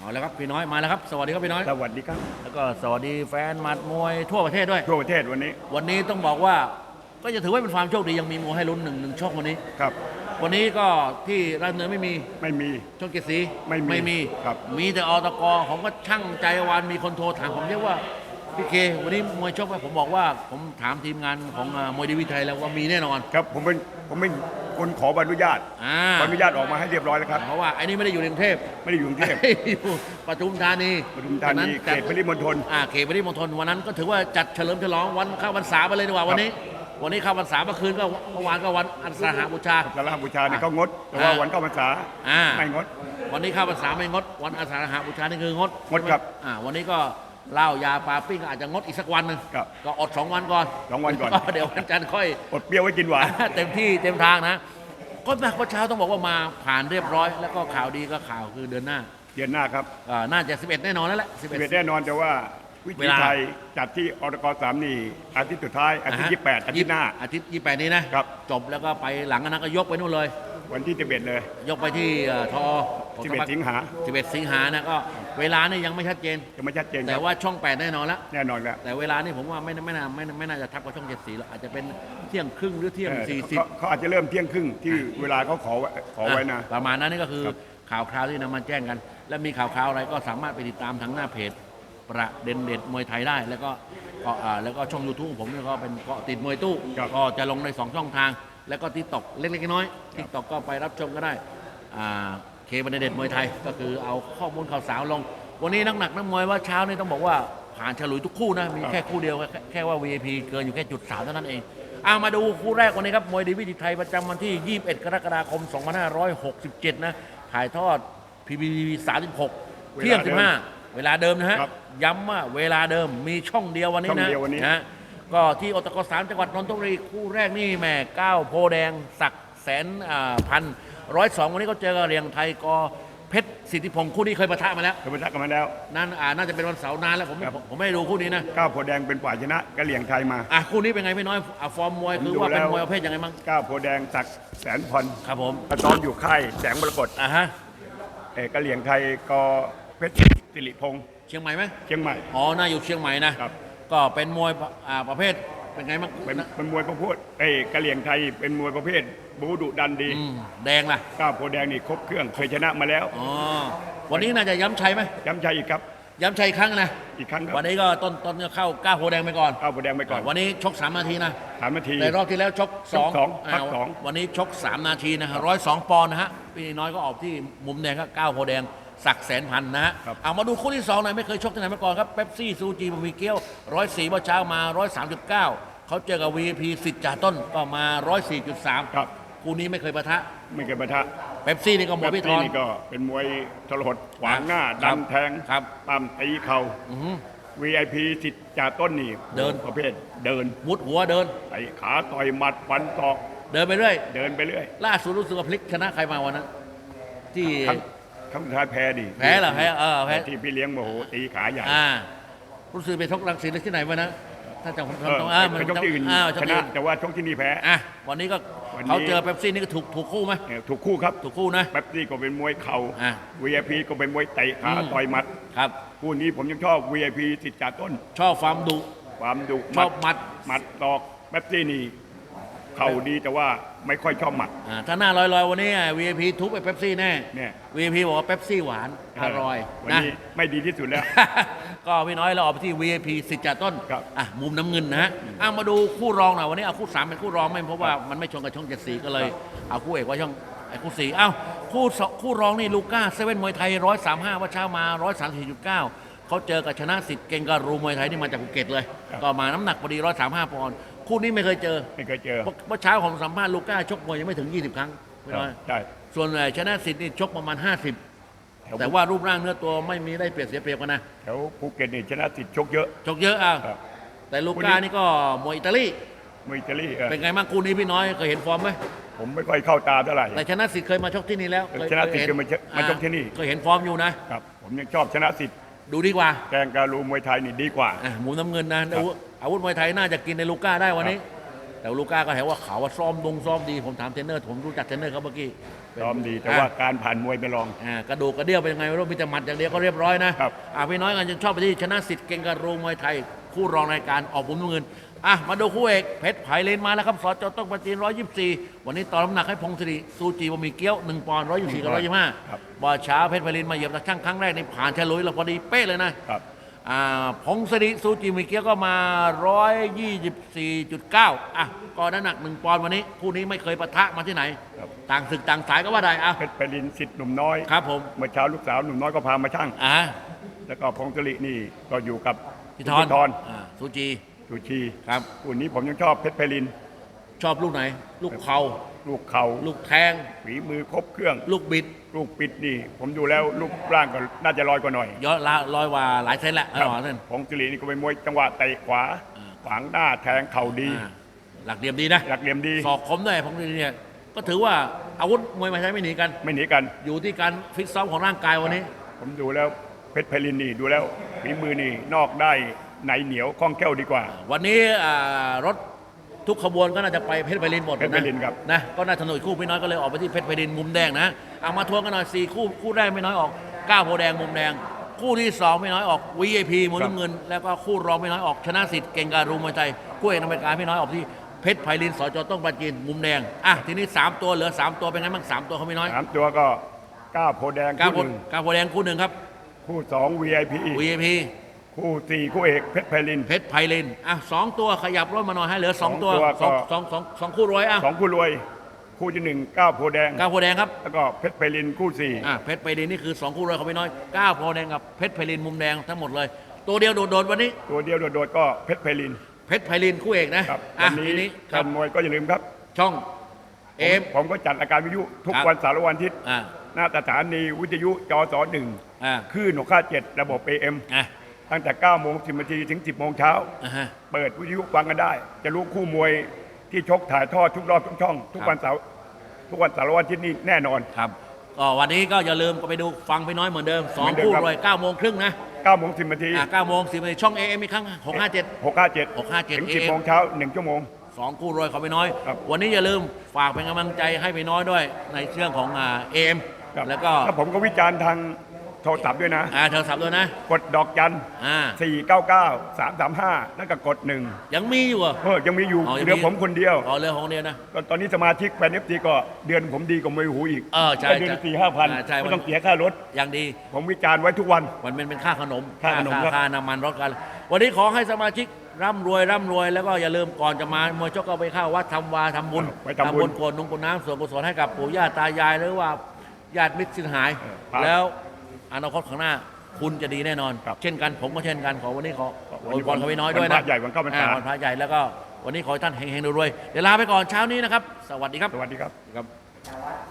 เอาแล้วครับพี่น้อยมาแล้วครับ สวัสดีครับพี่น้อย สวัสดีครับแล้วก็สวัสดีแฟนหมัดมวยทั่วประเทศด้วย ทั่วประเทศวันนี้วันนี้ต้องบอกว่าก็จะถือว่าเป็นความโชคดียังมีมวยให้ลุ้นหนึ่งหนึ่งช่องวันนี้ ครับ วันนี้ก็ที่ราชดำเนินไม่มีไม่มีช่องเกียรติศรีไม่มีไม่มี ครับ มีแต่อตกผมก็ช่างใจวันมีคนโทรถามผมเรียกว่าพี่เควันนี้มวยชกไหมผมบอกว่าผมถามทีมงานของอ่ามวยดีวิไทยแล้วว่ามีแน่นอน ครับผมเป็นผมเป็น คนขอใบอนุญาตอ่าใบอนุญาตออกมาให้เรียบร้อยแล้วครับเพราะว่าไอ้นี่ไม่ได้อยู่ในกรุงเทพไม่ได้อยู่กรุงเทพ อยู่ปทุมธานีปทุมธานีฉะเขตปริมณฑลอ่าเขตปริมณฑลวันนั้นก็ถือว่าจัดเฉลิมฉลองวันเข้าพรรษาไปเลยดีกว่าวันนี้ วันนี้เข้าพรรษาเมื่อคืนก็เมื่อวานก็วันอันสาหบูชา สารหบูชาเนี่ยเขางด แต่ว่าอ่าวันเข้าพรรษาอ่า ไม่งด วันนี้เข้าพรรษาไม่งด วันอาสาฬหบูชานี่คืองดงดครับ อ่าวันนี้ก็ เหล้ายาปลาปิ้งก็อาจจะงดอีกสักวันหนึ่งครับก็อดสองวันก่อนสองวันก่อน เดี๋ยววันจันทร์ค่อย อดเปรี้ยวไว้กินหวาน เต็มที่เต็มทางนะก็มาเมื่อเช้าต้องบอกว่ามาผ่านเรียบร้อย แล้วก็ข่าวดีก็ข่าวคือเดือนหน้าเดือนหน้าครับอ่าน่าจะ 11 แน่นอนแล้วแหละเดือนแน่นอนแต่ว่าวิเวธีลาไทยจัดที่อตกสามนี่อาทิตย์สุดท้ายอาทิตย์ที่แปดอาทิตย์หน้า อาทิตย์ยี่แปดนี้นะครับ จบแล้วก็ไปหลังจากนั้นก็ยกไปนู่นเลย วันที่สิบเอ็ดเลย ยกไปที่เอ่อทอสิบเอ็ดสิงหา11สิงหานะก็ เวลานี่ยังไม่ชัดเจนจะไม่ชัดเจนคแต่รับว่าช่อง 8 แน่นอนแล้วแน่นอนแล้วแต่เวลานี่ผมว่าไม่ไม่น่าไม่น่าไม่น่าจะทับกับช่องเจ็ดสีหรอกอาจจะเป็นเที่ยงครึ่งหรือเที่ยงเออสี่สิบเขาเขาอาจจะเริ่มเที่ยงครึ่งที่เวลาเขาขอไว้ขอไว้นะ ประมาณนั้นนี่ก็คือครับ ข่าวคราวที่นำมาแจ้งกัน และมีข่าวคราวอะไรก็สามารถไปติดตามทางหน้าเพจ ประเด็นเด็ดมวยไทยได้ แล้วก็ก็อ่าแล้วก็ช่องยูทูบผมเนี่ยก็เป็นเกาะติดมวยตู้ ครับ ก็จะลงในสองช่องทาง แล้วก็ทิกตอกเล็กๆน้อยทิกตอกก็ไปรับชมก็ได้อ่า เคประเด็นเด็ดมวยไทย ก็คือเอาข้อมูลข่าวสารลง วันนี้นักหนักนักมวยว่าเช้านี่ต้องบอกว่าผ่านฉลุยทุกคู่นะ มีแค่คู่เดียวแค่แค่ว่า VIP เกินอยู่แค่จุดสามเท่านั้นเองเอามาดูคู่แรกวันนี้ครับมวยดีวิธีไทยประจำวันที่ 21 กรกฎาคม 2567 นะถ่ายทอด PBB 36 เที่ยงเวลาเดิม15 เวลาเดิมนะฮะครับย้ำว่าเวลาเดิมมีช่องเดียววันนี้ช่องนะเดียววันนี้นะก็ที่อตกสามจังหวัดนนทบุรีคู่แรกนี่แหม่ก้าวโพแดง ศักดิ์แสนอ่าพัน ร้อยสองวันนี้เขาเจอกับเรียงไทยกอเพชรสิทธิพงศ์คู่นี้เคยปะทะมาแล้วเคยประทักกันมาแล้ว นั่นอ่าน่าจะเป็นวันเสาร์นานแล้วผมไม่ครับ ผมไม่ได้ดูคู่นี้นะก้าวโพธิ์แดงเป็นฝ่ายชนะกะเหลี่ยงไทยมา อะคู่นี้เป็นไงพี่น้อยอะฟอร์มมวยผมคือดูว่าเป็นแล้วมวยประเภทยังไงบ้างก้าวโพธิ์แดงศักดิ์แสนพรครับผมประซ้อมอยู่ค่ายแสงมรกตอะฮะเอกกะเหลี่ยงไทยกอเพชรสิริพงษ์เชียงใหม่ไหมเชียงใหม่ อ๋อน่าอยู่เชียงใหม่นะครับ ก็เป็นมวยอ่าประเภท เป็นไงบ้างเป็นเป็นมวยประเภทเอ้ยกะเหลี่ยงไทยเป็นมวยประเภท บูดุดันดีอืมแดงล่ะก้าวโพธิ์แดงนี่ครบเครื่องเคยชนะมาแล้วอ๋อวันนี้น่าจะย้ำชัยไหมย้ำชัยอีกครับ ย้ำชัยอีกครั้งนะอีกครั้งครับวันนี้ก็ต้นต้นก็เข้าก้าวโพแดงไปก่อนก้าวโพธิ์แดงไปก่อนวันนี้ชก3นาทีนะสามนาที ในรอบที่แล้วชกชกสอง2พักสอง วันนี้ชก3นาทีนะฮะร้อยสองปอนด์นะฮะพี่น้อยก็ออกที่มุมแดงก็ก้าวโพแดง ศักดิ์แสนพันนะฮะครับ เอามาดูคู่ที่2หน่อยไม่เคยชกที่ไหนมาก่อนครับเป๊ปซี่ซูจีบะหมี่เกี๊ยวร้อยสี่เมื่อเช้ามาร้อยสามจุดเก้าเขาเจอกับ VIP สิทธิ์จ่าต้นก็มาร้อยสี่จุดสามครับ คู่นี้ไม่เคยปะทะไม่เคยปะทะเป๊ปซี่นี่ก็หมดพี่ทอน นี่ก็เป็นมวยทรหดขวางหน้าครัดับนแทงครับปั้มตีเข่า อื้อหือ VIP สิทธิ์จ่าต้นนี่เดิน ประเภทเดินมุดหัวเดิน ไอ้ขาต่อยหมัดฟันตอกเดินไปเรื่อย เดินไปเรื่อย ล่าสุดรู้สึกว่าพลิกชนะใครมาวันนั้นที่ครั้ง ครั้งสุดท้ายแพ้ดิแพ้เหรอแพ้เออแพ้ ที่พี่เลี้ยงโมโหตีขาใหญ่อ่ารู้สึกไปชกรังสิตหรือที่ไหนมานะถ้าจำผมเออจำต้องอ่าไปชกที่อื่นอ่าชชกที่นะอื่นแต่ว่าชกที่นี่แพ้ อะวันนี้ก็วันนี้ เขาเจอเป๊ปซี่นี่ก็ถูกถูกคู่ไหมเนี่ยถูกคู่ครับถูกคู่นะ แป๊บซี่ก็เป็นมวยเข่า อะ VIP ก็เป็นมวยเตะขาอืมต่อยหมัด ครับ คู่นี้ผมยังชอบ VIP สิทธิ์จ่าต้น ชอบความดุความดุชอบหมัด หมัดตอกแป๊บซี่นี่ เข่าดีแต่ว่าไม่ค่อยชอบหมัด อ่าถ้าหน้าลอยๆ วันนี้อะ VIP ทุบไปเป๊ปซี่แน่ เนี่ย VIP บอกว่าเป๊ปซี่หวาน อร่อยวันนะ นี้ ไม่ดีที่สุดแล้ว ก็พี่น้อยเราออกไปที่ VIP สิทธิ์จ่าต้นครับ อะมุมน้ำเงินนะฮะอะมาดูคู่รองหน่อยวันนี้เอาคู่สามเป็นคู่รองไม่เพราะว่ามันไม่ชนกับช่องเจ็ดสีก็เลย เอาคู่เอกไว้ช่องไอ้คู่สี่เอ้าคู่สองคู่รองนี่ลูก้าเซเว่นมวยไทยร้อยสามห้าว่าเช้ามาร้อยสามสี่จุดเก้าเขาเจอกับชนะสิทธิ์เก่งการูมวยไทยนี่มาจากภูเก็ตเลยครับก็มาน้ำหนักพอดีร้อยสามห้าปอนด์ คู่นี้ไม่เคยเจอไม่เคยเจอเมื่อเช้าผมสัมภาษณ์ลูก้าชกมวยยังไม่ถึง 20 ครั้งพี่น้อยใช่ส่วนไอ้ชนะสิทธิ์นี่ชกประมาณแถว50 แต่ว่ารูปร่างเนื้อตัวไม่มีได้เปรียบเสียเปรียบกันนะแถวภูเก็ตนี่ชนะสิทธิ์ชกเยอะชกเยอะอะครับแต่ลูก้านี่ก็มวยอิตาลีมวยอิตาลีเออเป็นไงบ้างคู่นี้พี่น้อยเคยเห็นฟอร์มไหมผมไม่ค่อยเข้าตาเท่าไหร่แต่ชนะสิทธิ์เคยมาชกที่นี่แล้วเออชนะสิทธิ์เคยมาชกมาชกที่นี่เคยเห็นฟอร์มอยู่นะครับผมยังชอบชนะสิทธิ์ดูดีกว่าแกงการูมวยไทยนี่ดีกว่าอะหมูน้ำเงินนะ อาวุธอาวุธมวยไทยน่าจะกินในลูก้าได้วันนี้ แต่ลูก้าก็เห็นว่าเขาว่าซ้อมดงซ้อมดีผมถามเทรนเนอร์ผมรู้จักเทรนเนอร์เขาเมื่อกี้เป็นซ้อมดีแต่ว่าอะการผ่านมวยไปลองอ่ากระดูกกระเดี่ยวเป็นยังไงไม่รู้มีแต่หมัดอย่างเดียวก็เรียบร้อยนะครับอ่าพี่น้อยกันจะชอบไปที่ชนะสิทธิ์เก่งการูมวยไทยคู่รองรายการออกบุญเงินอะมาดูคู่เอกเพชรไผ่เลนมาแล้วครับสจต้องประจีน124วันนี้ต่อน้ำหนักให้พงศิริซูจีบะหมี่เกี๊ยว1ปอนด์124กับ125ครับบ่อเช้าเพชรไผ่เลนมาเหยียบตะช่างครั้งแรกนี่ผ่านฉลุยเราพอดีเป๊ะเลยนะ ครับอ่าพงศริซูจิมิเกียก็มา 124.9 อะก็น้ำหนักหนึ่งปอนด์วันนี้ คู่นี้ไม่เคยปะทะมาที่ไหน ครับ ต่างศึกต่างสายก็ว่าได้อะเพชรไพลินสิทธิ์หนุ่มน้อยครับผมเมื่อเช้าลูกสาวหนุ่มน้อยก็พามาช่าง อะ แล้วก็พงศรินี่ก็อยู่กับพี่ทอนทอนอ่าซูจี สุชีครับ คู่นี้ผมยังชอบเพชรไพลิน ชอบลูกไหน ลูกเขาลูกเข่าลูกแทงฝีมือครบเครื่อง ลูกบิด ลูกปิดนี่ ผมดูแล้วลูกร่างก็น่าจะลอยกว่าหน่อยย้อนละลอยกว่าหลายเซนแหละครับหรอท่านพงศรินี่ก็เป็นมวยจังหวะเตะขวาอ่าขวางหน้าแทงเข่าดีอ่าหลักเดียมดีนะหลักเหลี่ยมดีศอกคมด้วยพงศริเนี่ยก็ถือว่าอาวุธมวยมาใช้ไม่หนีกัน ไม่หนีกัน อยู่ที่การฟิตซ้อมของร่างกายวันนี้ ผมดูแล้วเพชรไพลินนี่ดูแล้วฝีมือนี่นอกได้ในเหนียวคล่องแคล่วดีกว่า วันนี้อ่ารถ ทุกขบวนก็น่าจะไปเพชรไพลินหมดเพชรไพลินครับ นะก็น่าสนุกคู่พี่น้อยก็เลยออกไปที่เพชรไพลินมุมแดงนะเอามาทวงกันหน่อยสี่คู่คู่แรกไม่น้อยออกก้าวโพธิ์แดงมุมแดง คู่ที่สองไม่น้อยออก VIP มุมน้ำเงิน แล้วก็คู่รองไม่น้อยออกชนะสิทธิ์เก่งการุมวยไทยคู่เอกนำรายการไม่น้อยออกที่เพชรไพลินสจต้องปราจีนมุมแดงอะทีนี้สามตัวเหลือสามตัวเป็นไงบ้างสามตัวเขาไม่น้อยสามตัวก็ก้าวโพธิ์แดงก้าวโพคู่หธิ์นึ่งก้าวโพธิ์แดงคู่หนึ่งครับ คู่สอง VIP VIP คู่สี่คู่เอกเพชรไพลิน เพชรไพลินอะสองตัวขยับรถมาหน่อยให้เหลือสองตัวสองตัวสองก็ สองสองสองคู่รวยอะสองคู่รวย คู่ที่หนึ่งก้าวโพธิ์แดง ก้าวโพธิ์แดงครับแล้วก็เพชรไพลินคู่สี่อะเพชรไพลินนี่คือ2คู่รวยเขาไม่น้อยก้าวโพธิ์แดงกับเพชรไพลินมุมแดงทั้งหมดเลย ตัวเดียวโดดๆวันนี้ ตัวเดียวโดดๆก็เพชรไพลินเพชรไพลินคู่เอกนะครับอะวันนี้ทีนี้คแฟรับนมวยก็อย่าลืมครับช่องเอฟ ผมก็จัดรายการวิทยุทุกครับ วันเสาร์และวันอาทิตย์อ่าหน้าสถานีวิทยุจอสอหนึ่งอ่าคลื่นหกห้าเจ็ดระบบ AM อะ ตั้งแต่9โมง10นาทีถึง 10โมงเช้า อะฮะ เปิดวิทยุฟังกันได้ จะรู้คู่มวยที่ชกถ่ายทอดทุกรอบทุกช่อง ทุกครับ วันเสาร์ทุกวันเสาร์และวันอาทิตย์นี่แน่นอน ครับก็วันนี้ก็อย่าลืมก็ไปดูฟังพี่น้อยเหมือนเดิมเหมือน2เดิมคู่ครับรวย9โมงครึ่งนะ9โมง10นาทีอะ9โมง10นาทีช่อง AM อีกครั้ง657 657 657ถึง AM 10โมงเช้า 1 ชั่วโมง สองคู่รวยเขาไม่น้อย ครับ วันนี้อย่าลืมฝากเป็นกำลังใจให้พี่น้อยด้วยในเรื่องของอ่าเอ็มครับแล้วก็ แล้วผมก็วิจารณ์ทาง โทรศัพท์ด้วยนะ อ่าโทรศัพท์ด้วยนะ กดดอกจันอ่า499 335แล้วก็กดหนึ่งยังมีอยู่เหรอ เออยังมีอยู่อ๋อยังมี เหลือผมคนเดียว อ๋อเรื่องของเดียวนะ ก็ตอนนี้สมาชิกแฟนเอฟซีก็เดือนผมดีกว่าไม่หูอีกเออใช่ก็เดือนใช่สี่ห้าพันอ่าใช่ ไม่ต้องเสียค่ารถยังดี ผมวิจารณ์ไว้ทุกวัน มันเป็นเป็นค่าขนมค่าขนมครับ ค่าน้ำมันรถกัน วันนี้ขอให้สมาชิกร่ำรวยร่ำรวยแล้วก็อย่าลืมก่อนจะมามวยชกก็ไปเข้าวัดทำวาทำบุญไปทำบุญกรวดนุ่งกรวดน้ำส่วนกุศลให้กับปู่ย่าตายายหรือว่าญาติมิตรสินหาย ครับ แล้ว อนาคตข้างหน้า คุณจะดีแน่นอน ครับเช่นกันผมก็เช่นกันขอวันนี้ขอวันอนี้วยพรเขาไปน้อยด้วยวันพนะระใหญ่วันเข้าพรรษา อ่วันพระใหญ่แล้วก็วันนี้ขอให้ท่านเฮงๆรวยๆเดี๋ยวลาไปก่อนเช้านี้นะครับ สวัสดีครับ สวัสดีครับ ครับ